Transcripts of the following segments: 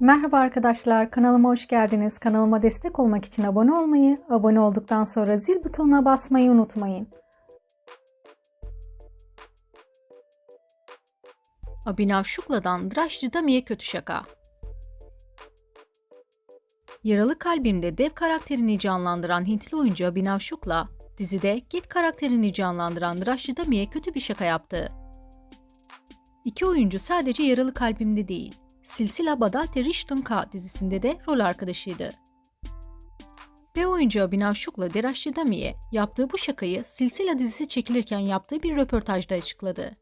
Merhaba arkadaşlar, kanalıma hoş geldiniz. Kanalıma destek olmak için abone olmayı, abone olduktan sonra zil butonuna basmayı unutmayın. Abhinav Şukla'dan Drashti Dami'ye kötü şaka. Yaralı Kalbim'de dev karakterini canlandıran Hintli oyuncu Abhinav Shukla, dizide Git karakterini canlandıran Drashti Dami'ye kötü bir şaka yaptı. İki oyuncu sadece Yaralı Kalbim'de değil, Silsila Badate Rishtum Ka dizisinde de rol arkadaşıydı. Ve oyuncu Abhinav Shukla Drashti Dami'ye yaptığı bu şakayı Silsila dizisi çekilirken yaptığı bir röportajda açıkladı.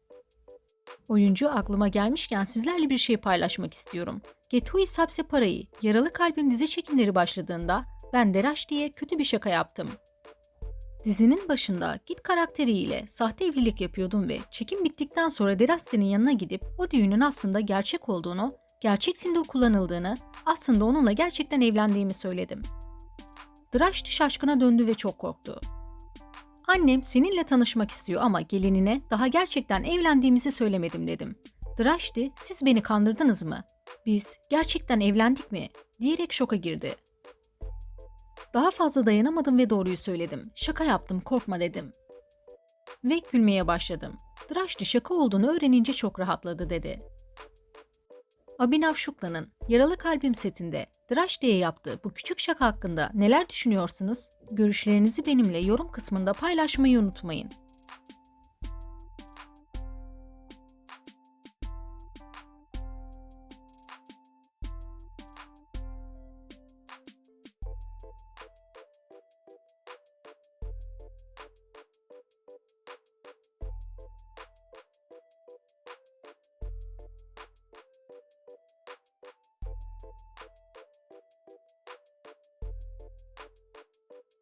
Oyuncu aklıma gelmişken sizlerle bir şey paylaşmak istiyorum. Getui Sapse Parayı, Yaralı Kalbim dizi çekimleri başladığında ben Deraş diye kötü bir şaka yaptım. Dizinin başında Git karakteriyle sahte evlilik yapıyordum ve çekim bittikten sonra Deraste'nin yanına gidip o düğünün aslında gerçek olduğunu, gerçek sindur kullanıldığını, aslında onunla gerçekten evlendiğimi söyledim. Draşti şaşkına döndü ve çok korktu. Annem seninle tanışmak istiyor ama gelinine daha gerçekten evlendiğimizi söylemedim dedim. Drashti siz beni kandırdınız mı? Biz gerçekten evlendik mi? diyerek şoka girdi. Daha fazla dayanamadım ve doğruyu söyledim. Şaka yaptım korkma dedim. Ve gülmeye başladım. Drashti şaka olduğunu öğrenince çok rahatladı dedi. Abhinav Shukla'nın Yaralı Kalbim setinde Drashti'ye yaptığı bu küçük şaka hakkında neler düşünüyorsunuz? Görüşlerinizi benimle yorum kısmında paylaşmayı unutmayın.